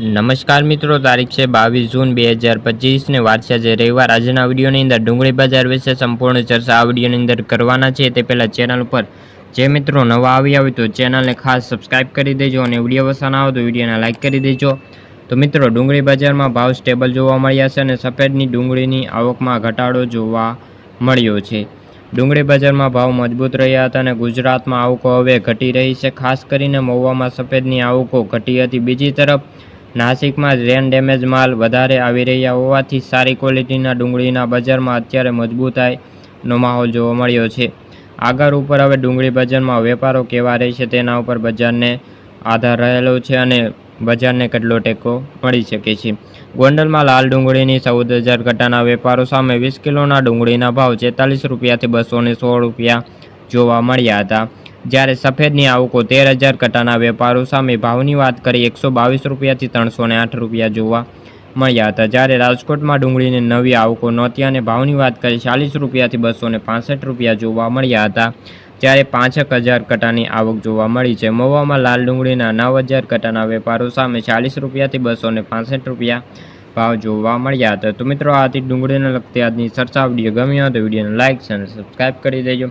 નમસ્કાર મિત્રો, તારીખ છે બાવીસ જૂન બે હજાર પચીસને વાર છે જે રવિવાર. આજના વિડીયોની અંદર ડુંગળી બજાર વિશે સંપૂર્ણ ચર્ચા આ વિડીયોની અંદર કરવાના છે. તે પહેલાં ચેનલ ઉપર જે મિત્રો નવા આવ્યા હોય તો ચેનલને ખાસ સબસ્ક્રાઈબ કરી દેજો અને વીડિયો પસંદ આવે તો વિડીયોને લાઇક કરી દેજો. તો મિત્રો, ડુંગળી બજારમાં ભાવ સ્ટેબલ જોવા મળ્યા છે અને સફેદની ડુંગળીની આવકમાં ઘટાડો જોવા મળ્યો છે. ડુંગળી બજારમાં ભાવ મજબૂત રહ્યા હતા અને ગુજરાતમાં આવકો હવે ઘટી રહી છે. ખાસ કરીને મહુવામાં સફેદની આવકો ઘટી હતી. બીજી તરફ નાસિકમાં રેન ડેમેજ માલ વધારે આવી રહ્યા હોવાથી સારી ક્વોલિટીના ડુંગળીના બજારમાં અત્યારે મજબૂતાઈનો માહોલ જોવા મળ્યો છે. આગળ ઉપર હવે ડુંગળી બજારમાં વેપારો કેવા રહેશે તેના ઉપર બજારને આધાર રહેલો છે અને બજારને કેટલો ટેકો મળી શકે છે. ગોંડલમાં લાલ ડુંગળીની ચૌદ હજાર ઘટાના વેપારો સામે વીસ કિલોના ડુંગળીના ભાવ છેતાલીસ રૂપિયાથી બસો સોળ રૂપિયા જોવા મળ્યા હતા. જ્યારે સફેદની આવકો તેર હજાર કટાના વેપારો સામે ભાવની વાત કરી, એકસો બાવીસ રૂપિયાથી ત્રણસો આઠ રૂપિયા જોવા મળ્યા હતા. જ્યારે રાજકોટમાં ડુંગળીની નવી આવકો નહોતી અને ભાવની વાત કરી, ચાલીસ રૂપિયાથી બસો પાસઠ રૂપિયા જોવા મળ્યા હતા. જ્યારે પાંચેક હજાર કટાની આવક જોવા મળી છે. મહુવામાં લાલ ડુંગળીના નવ હજાર કટાના વેપારો સામે ચાલીસ રૂપિયાથી બસો ને રૂપિયા ભાવ જોવા મળ્યા હતા. તો મિત્રો, આથી ડુંગળીને લગતી આજની ચર્ચા વીડિયો ગમ્યો તો વિડીયોને લાઇક અને સબસ્ક્રાઈબ કરી દેજો.